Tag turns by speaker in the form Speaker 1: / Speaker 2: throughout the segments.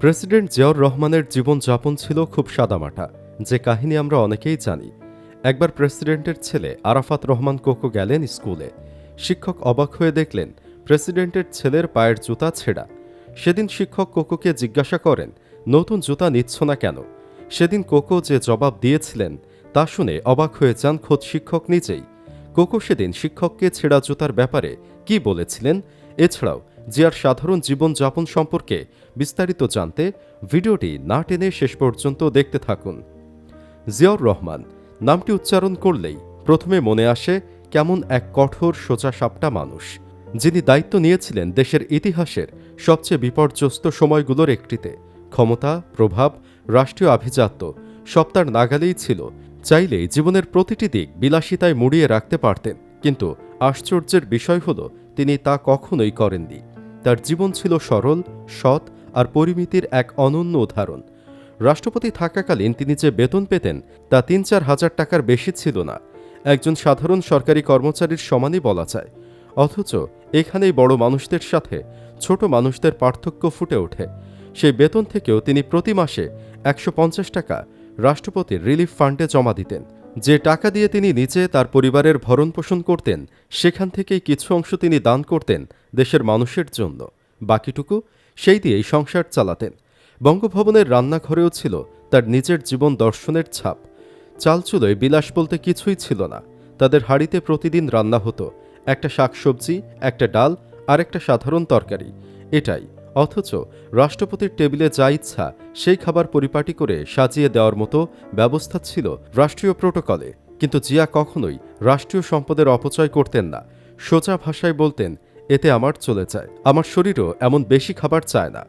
Speaker 1: President Ziaur রহমানের জীবনযাপন ছিল খুব সাদামাটা। যে কাহিনী আমরা অনেকেই জানি। একবার প্রেসিডেন্টের ছেলে আরাফাত রহমান কোকো গেলেন স্কুলে। শিক্ষক অবাক হয়ে দেখলেন, প্রেসিডেন্টের ছেলের পায়ের জুতা ছেঁড়া। সেদিন শিক্ষক কোকোকে জিজ্ঞাসা করেন, নতুন জুতা নিচ্ছ না কেন? সেদিন কোকো যে জবাব দিয়েছিলেন, তা শুনে অবাক হয়ে যান খোদ শিক্ষক নিজেই। কোকো সেদিন শিক্ষককে ছেঁড়া জুতার ব্যাপারে কি বলেছিলেন? এছাড়াও জিয়ার সাধারণ জীবনযাপন সম্পর্কে বিস্তারিত জানতে ভিডিওটি না টেনে শেষ পর্যন্ত দেখতে থাকুন। জিয়াউর রহমান, নামটি উচ্চারণ করলেই প্রথমে মনে আসে কেমন এক কঠোর সোজা সাপটা মানুষ, যিনি দায়িত্ব নিয়েছিলেন দেশের ইতিহাসের সবচেয়ে বিপর্যস্ত সময়গুলোর একটিতে। ক্ষমতা, প্রভাব, রাষ্ট্রীয় আভিজাত্য সব তার নাগালেই ছিল, চাইলেই জীবনের প্রতিটি দিক বিলাসিতায় মুড়িয়ে রাখতে পারতেন। কিন্তু আশ্চর্যের বিষয় হল তিনি তা কখনোই করেননি। তার জীবন ছিল সরল, সৎ আর পরিমিতির এক অনন্য উদাহরণ। রাষ্ট্রপতি থাকাকালীন তিনি যে বেতন পেতেন তা তিন চার হাজার টাকার বেশি ছিল না। একজন সাধারণ সরকারি কর্মচারীর সমানই বলা যায়। অথচ এখানেই বড় মানুষদের সাথে ছোট মানুষদের পার্থক্য ফুটে ওঠে। সেই বেতন থেকেও তিনি প্রতি মাসে একশো পঞ্চাশ টাকা রাষ্ট্রপতির রিলিফ ফান্ডে জমা দিতেন। যে টাকা দিয়ে তিনি নিজে তার পরিবারের ভরণ পোষণ করতেন, সেখান থেকেই কিছু অংশ তিনি দান করতেন দেশের মানুষের জন্য। বাকিটুকু সেই দিয়েই সংসার চালাতেন। বঙ্গভবনের রান্নাঘরেও ছিল তার নিজের জীবন দর্শনের ছাপ। চালচুলোয় বিলাস বলতে কিছুই ছিল না। তাদের হাড়িতে প্রতিদিন রান্না হতো। একটা শাকসবজি, একটা ডাল আর একটা সাধারণ তরকারি। এটাই অথচ রাষ্ট্রপতির টেবিলে যা ইচ্ছা সেই খাবার পরিপাটি করে সাজিয়ে দেওয়ার মতো ব্যবস্থা ছিল রাষ্ট্রীয় প্রোটোকলে। কিন্তু জিয়া কখনোই রাষ্ট্রীয় সম্পদের অপচয় করতেন না। সোজা ভাষায় বলতেন, এতে আমার চলে যায়। আমার শরীরও এমন বেশি খাবার চায় না।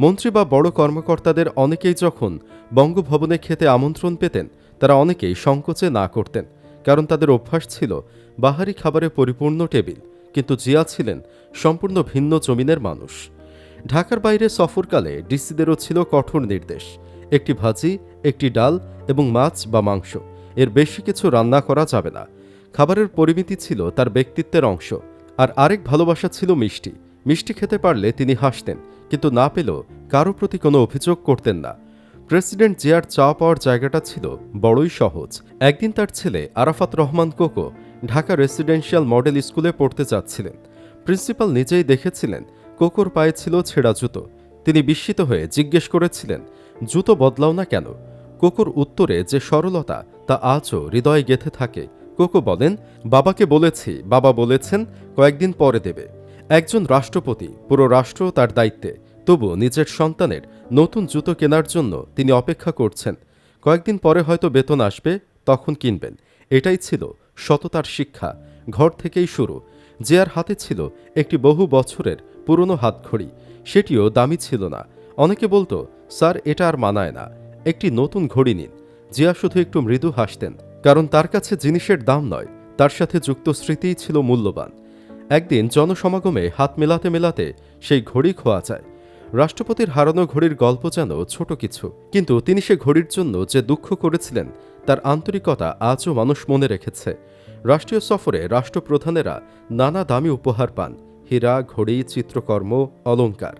Speaker 1: মন্ত্রী বা বড় কর্মকর্তাদের অনেকেই যখন বঙ্গভবনে খেতে আমন্ত্রণ পেতেন, তারা অনেকেই সংকোচে না করতেন। কারণ তাদের অভ্যাস ছিল বাহারি খাবারে পরিপূর্ণ টেবিল। কিন্তু জিয়া ছিলেন সম্পূর্ণ ভিন্ন জমিনের মানুষ। ঢাকার বাইরে সফরকালে ডিসিদেরও ছিল কঠোর নির্দেশ। একটি ভাজি, একটি ডাল এবং মাছ বা মাংস। এর বেশি কিছু রান্না করা যাবে না। খাবারের পরিমিতি ছিল তার ব্যক্তিত্বের অংশ। আর আরেক ভালোবাসা ছিল মিষ্টি। মিষ্টি খেতে পারলে তিনি হাসতেন, কিন্তু না পেলেও কারও প্রতি কোনো অভিযোগ করতেন না। প্রেসিডেন্ট জিয়ার চা পাওয়ার জায়গাটা ছিল বড়ই সহজ। একদিন তার ছেলে আরাফাত রহমান কোকো ঢাকা রেসিডেন্সিয়াল মডেল স্কুলে পড়তে যাচ্ছিলেন। প্রিন্সিপাল নিজেই দেখেছিলেন কোকোর পায়ে ছিল ছেঁড়া জুতো। তিনি বিস্মিত হয়ে জিজ্ঞেস করেছিলেন, জুতো বদলাও না কেন? কোকোর উত্তরে, যে সরলতা, তা আজও হৃদয়ে গেথে থাকে। কোকো বলেন, বাবাকে বলেছি, বাবা বলেছেন, কয়েকদিন পরে দেবে। একজন রাষ্ট্রপতি, পুরো রাষ্ট্র তার দায়িত্বে। তবু নিজের সন্তানের নতুন জুতো কেনার জন্য তিনি অপেক্ষা করছেন। কয়েকদিন পরে হয়তো বেতন আসবে, তখন কিনবেন। এটাই ছিল সততার শিক্ষা। ঘর থেকেই শুরু। জিয়ার হাতে ছিল একটি বহু বছরের পুরনো হাতঘড়ি সেটিও দামি ছিল না। অনেকে বলতো, স্যার, এটা আর মানায় না। একটি নতুন ঘড়ি নিন। জিয়া শুধু একটু মৃদু হাসতেন, কারণ তার কাছে জিনিসের দাম নয়, তার সাথে যুক্ত স্মৃতিই ছিল মূল্যবান। একদিন জনসমাগমে হাত মেলাতে মেলাতে সেই ঘড়ি খোয়া যায়। রাষ্ট্রপতির হারানো ঘড়ির গল্প যেন ছোট কিছু, কিন্তু তিনি সে ঘড়ির জন্য যে দুঃখ করেছিলেন, তার আন্তরিকতা আজও মানুষ মনে রেখেছে। রাষ্ট্রীয় সফরে রাষ্ট্রপ্রধানেরা নানা দামি উপহার পান হীরা, ঘড়ি, চিত্রকর্ম, অলংকার।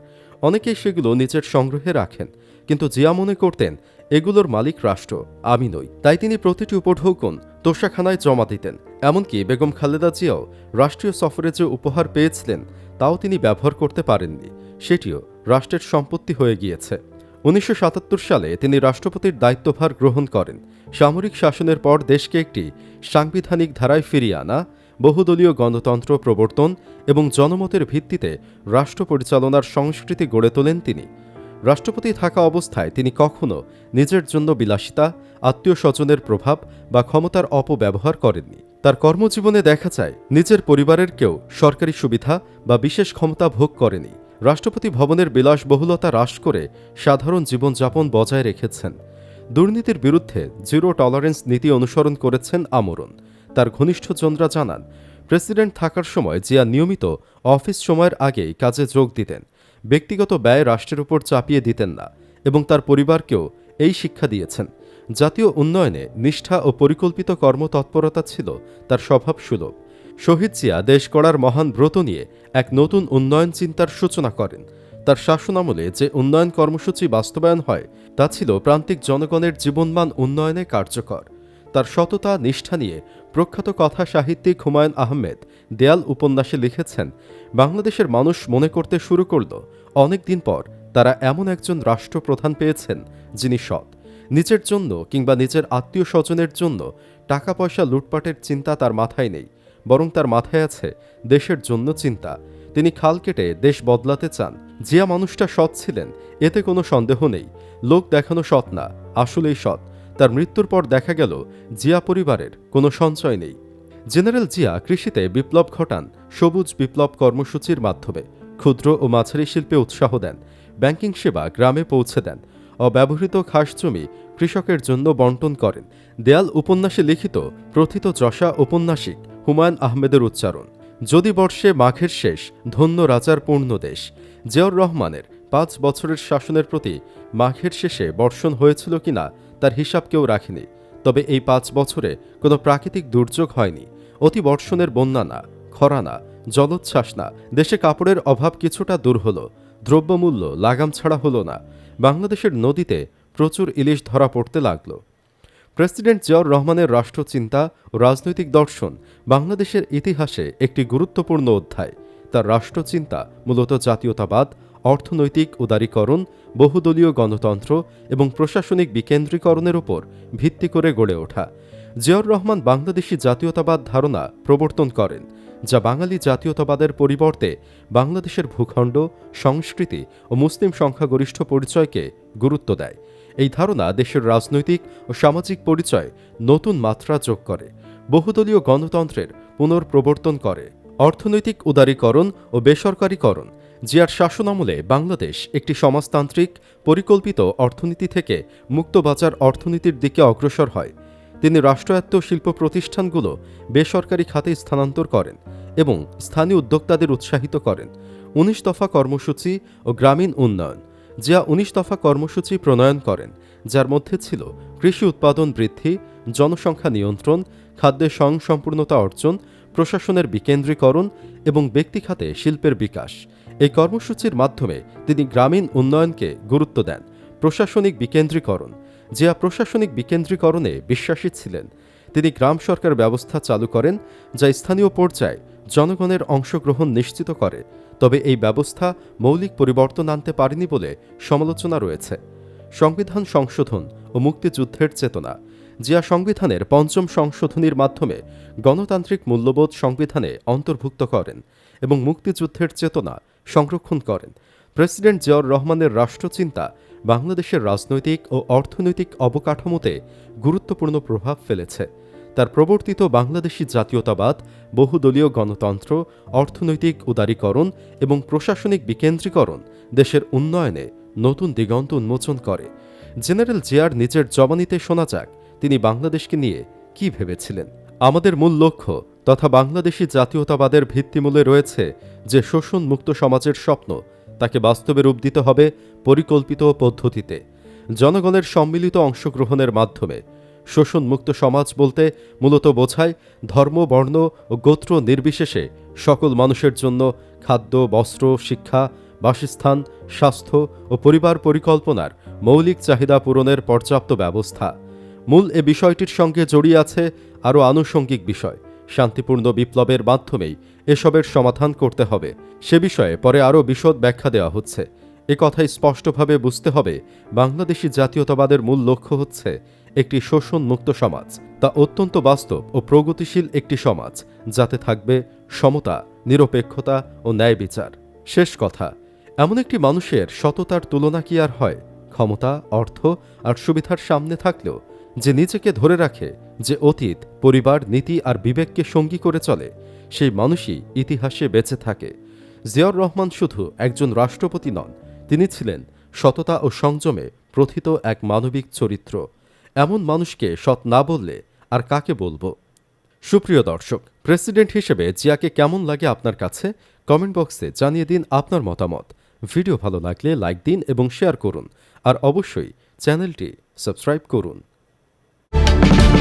Speaker 1: অনেকেই সেগুলো নিজের সংগ্রহে রাখেন। কিন্তু জিয়া মনে করতেন, এগুলোর মালিক রাষ্ট্র, আমি নই। তাই তিনি প্রতিটি উপঢৌকন তোষাখানায় জমা দিতেন। এমনকি বেগম খালেদা জিয়াও রাষ্ট্রীয় সফরে যে উপহার পেয়েছিলেন, তাও তিনি ব্যবহার করতে পারেননি। সেটিও রাষ্ট্রের সম্পত্তি হয়ে গিয়েছে। উনিশশো সাতাত্তর সালে তিনি রাষ্ট্রপতির দায়িত্বভার গ্রহণ করেন। সামরিক শাসনের পর দেশকে একটি সাংবিধানিক ধারায় ফিরিয়ে আনা বহুদলীয় গণতন্ত্র প্রবর্তন এবং জনমতের ভিত্তিতে রাষ্ট্র পরিচালনার সংস্কৃতি গড়ে তোলেন তিনি। রাষ্ট্রপতি থাকা অবস্থায় তিনি কখনো নিজের জন্য বিলাসিতা আত্মীয় স্বজনের প্রভাব বা ক্ষমতার অপব্যবহার করেননি। তার কর্মজীবনে দেখা যায়, নিজের পরিবারের কেউ সরকারি সুবিধা বা বিশেষ ক্ষমতা ভোগ করেনি। রাষ্ট্রপতি ভবনের বিলাসবহুলতা হ্রাস করে সাধারণ জীবনযাপন বজায় রেখেছেন। দুর্নীতির বিরুদ্ধে জিরো টলারেন্স নীতি অনুসরণ করেছেন আমরণ। তার ঘনিষ্ঠ ঘনিষ্ঠজনরা জানান, প্রেসিডেন্ট থাকার সময় জিয়া নিয়মিত অফিস সময়ের আগেই কাজে যোগ দিতেন। ব্যক্তিগত ব্যয় রাষ্ট্রের উপর চাপিয়ে দিতেন না এবং তার পরিবারকেও এই শিক্ষা দিয়েছেন। জাতীয় উন্নয়নে নিষ্ঠা ও পরিকল্পিত কর্মতৎপরতা ছিল তার স্বভাব সুলভ শহীদ জিয়া দেশ গড়ার মহান ব্রত নিয়ে এক নতুন উন্নয়ন চিন্তার সূচনা করেন। তার শাসনামলে যে উন্নয়ন কর্মসূচি বাস্তবায়ন হয়, তা ছিল প্রান্তিক জনগণের জীবনমান উন্নয়নে কার্যকর। তার সততা, নিষ্ঠা নিয়ে প্রখ্যাত কথা সাহিত্যিক হুমায়ুন আহমেদ দেয়াল উপন্যাসে লিখেছেন, বাংলাদেশের মানুষ মনে করতে শুরু করল। অনেক দিন পর তারা এমন একজন রাষ্ট্রপ্রধান পেয়েছেন যিনি সৎ। নিজের জন্য কিংবা নিজের আত্মীয় স্বজনের জন্য টাকা পয়সা লুটপাটের চিন্তা তার মাথায় নেই, বরং তার মাথায় আছে দেশের জন্য চিন্তা। তিনি খাল কেটে দেশ বদলাতে চান। জিয়া মানুষটা সৎ ছিলেন, এতে কোনো সন্দেহ নেই। লোক দেখানো সৎ না, আসলেই সৎ। তার মৃত্যুর পর দেখা গেল জিয়া পরিবারের কোনো সঞ্চয় নেই। জেনারেল জিয়া কৃষিতে বিপ্লব ঘটান, সবুজ বিপ্লব কর্মসূচির মাধ্যমে ক্ষুদ্র ও মাঝারি শিল্পে উৎসাহ দেন, ব্যাংকিং সেবা গ্রামে পৌঁছে দেন, অব্যবহৃত খাস জমি কৃষকের জন্য বন্টন করেন। দেয়াল উপন্যাসে লিখিত প্রথিত যশা ঔপন্যাসিক হুমায়ুন আহমেদের উচ্চারণ, যদি বর্ষে মাঘের শেষ, ধন্য রাজার পূর্ণ দেশ। জিয়াউর রহমানের পাঁচ বছরের শাসনের প্রতি মাঘের শেষে বর্ষণ হয়েছিল কিনা তার হিসাব কেউ রাখেনি। তবে এই পাঁচ বছরে কোনো প্রাকৃতিক দুর্যোগ হয়নি। অতি বর্ষণের বন্যা না, খরা না, জলোচ্ছ্বাস না, দেশে কাপড়ের অভাব কিছুটা দূর হলো, দ্রব্যমূল্য লাগাম ছাড়া হলো না, বাংলাদেশের নদীতে প্রচুর ইলিশ ধরা পড়তে লাগল। প্রেসিডেন্ট জিয়াউর রহমানের রাষ্ট্রচিন্তা ও রাজনৈতিক দর্শন বাংলাদেশের ইতিহাসে একটি গুরুত্বপূর্ণ অধ্যায়। তার রাষ্ট্রচিন্তা মূলত জাতীয়তাবাদ অর্থনৈতিক উদারীকরণ, বহুদলীয় গণতন্ত্র এবং প্রশাসনিক বিকেন্দ্রীকরণের উপর ভিত্তি করে গড়ে ওঠা। জিয়াউর রহমান বাংলাদেশি জাতীয়তাবাদ ধারণা প্রবর্তন করেন, যা বাঙালি জাতীয়তাবাদের পরিবর্তে বাংলাদেশের ভূখণ্ড, সংস্কৃতি ও মুসলিম সংখ্যাগরিষ্ঠ পরিচয়কে গুরুত্ব দেয়। এই ধারণা দেশের রাজনৈতিক ও সামাজিক পরিচয় নতুন মাত্রা যোগ করে, বহুদলীয় গণতন্ত্রের পুনর্প্রবর্তন করে, অর্থনৈতিক উদারীকরণ ও বেসরকারীকরণ জিয়ার শাসনামলে বাংলাদেশ একটি সমাজতান্ত্রিক, পরিকল্পিত অর্থনীতি থেকে মুক্তবাজার অর্থনীতির দিকে অগ্রসর হয়। তিনি রাষ্ট্রায়ত্ত শিল্প প্রতিষ্ঠানগুলো বেসরকারি খাতে স্থানান্তর করেন এবং স্থানীয় উদ্যোক্তাদের উৎসাহিত করেন। উনিশ দফা কর্মসূচি ও গ্রামীণ উন্নয়ন। জিয়া উনিশ দফা কর্মসূচি প্রণয়ন করেন, যার মধ্যে ছিল কৃষি উৎপাদন বৃদ্ধি, জনসংখ্যা নিয়ন্ত্রণ, খাদ্যে স্বয়ংসম্পূর্ণতা অর্জন, প্রশাসনের বিকেন্দ্রীকরণ এবং ব্যক্তি খাতে শিল্পের বিকাশ। এই কর্মসূচির মাধ্যমে তিনি গ্রামীণ উন্নয়নকে গুরুত্ব দেন, প্রশাসনিক বিকেন্দ্রীকরণ। জিয়া প্রশাসনিক বিকেন্দ্রীকরণে বিশ্বাসী ছিলেন। তিনি গ্রাম সরকার ব্যবস্থা চালু করেন, যা স্থানীয় পর্যায়ে জনগণের অংশগ্রহণ নিশ্চিত করে। তবে এই ব্যবস্থা মৌলিক পরিবর্তন আনতে পারেনি বলে সমালোচনা রয়েছে। সংবিধান সংশোধন ও মুক্তিযুদ্ধের চেতনা। জিয়া সংবিধানের পঞ্চম সংশোধনীর মাধ্যমে গণতান্ত্রিক মূল্যবোধ সংবিধানে অন্তর্ভুক্ত করেন এবং মুক্তিযুদ্ধের চেতনা সংরক্ষণ করেন। প্রেসিডেন্ট জিয়াউর রহমানের রাষ্ট্রচিন্তা বাংলাদেশের রাজনৈতিক ও অর্থনৈতিক অবকাঠামোতে গুরুত্বপূর্ণ প্রভাব ফেলেছে। তার প্রবর্তিত বাংলাদেশি জাতীয়তাবাদ, বহুদলীয় গণতন্ত্র, অর্থনৈতিক উদারীকরণ এবং প্রশাসনিক বিকেন্দ্রীকরণ দেশের উন্নয়নে নতুন দিগন্ত উন্মোচন করে। জেনারেল জিয়ার নিজের জবানিতে শোনা যাক তিনি বাংলাদেশকে নিয়ে কি ভেবেছিলেন। আমাদের মূল লক্ষ্য তথা বাংলাদেশি জাতীয়তাবাদের ভিত্তিমূলে রয়েছে যে শোষণ মুক্ত সমাজের স্বপ্ন, তাকে বাস্তবে রূপ দিতে হবে পরিকল্পিত পদ্ধতিতে। জনগণের সম্মিলিত অংশগ্রহণের মাধ্যমে শোষণমুক্ত সমাজ বলতে মূলত বোঝায় ধর্ম, বর্ণ ও গোত্র নির্বিশেষে সকল মানুষের জন্য খাদ্য, বস্ত্র, শিক্ষা, বাসস্থান, স্বাস্থ্য ও পরিবার পরিকল্পনার মৌলিক চাহিদা পূরণের পর্যাপ্ত ব্যবস্থা। মূল এ বিষয়টির সঙ্গে জড়িয়ে আছে আরও আনুষঙ্গিক বিষয়। শান্তিপূর্ণ বিপ্লবের মাধ্যমেই এসবের সমাধান করতে হবে। সে বিষয়ে পরে আরও বিশদ ব্যাখ্যা দেওয়া হচ্ছে। এ কথাই স্পষ্টভাবে বুঝতে হবে, বাংলাদেশি জাতীয়তাবাদের মূল লক্ষ্য হচ্ছে একটি শোষণমুক্ত সমাজ। তা অত্যন্ত বাস্তব ও প্রগতিশীল একটি সমাজ, যাতে থাকবে সমতা, নিরপেক্ষতা ও ন্যায় বিচার। শেষ কথা, এমন একটি মানুষের সততার তুলনা কি আর হয়? ক্ষমতা, অর্থ আর সুবিধার সামনে থাকলেও যে নিজেকে ধরে রাখে, যে অতীত, পরিবার, নীতি আর বিবেককে সঙ্গী করে চলে, সেই মানুষই ইতিহাসে বেঁচে থাকে। জিয়াউর রহমান শুধু একজন রাষ্ট্রপতি নন, তিনি ছিলেন সততা ও সংযমে প্রথিত এক মানবিক চরিত্র। এমন মানুষকে সৎ না বললে আর কাকে বলব? সুপ্রিয় দর্শক, প্রেসিডেন্ট হিসেবে জিয়াকে কেমন লাগে আপনার কাছে? কমেন্ট বক্সে জানিয়ে দিন আপনার মতামত। ভিডিও ভালো লাগলে লাইক দিন এবং শেয়ার করুন। আর অবশ্যই চ্যানেলটি সাবস্ক্রাইব করুন। Thank you.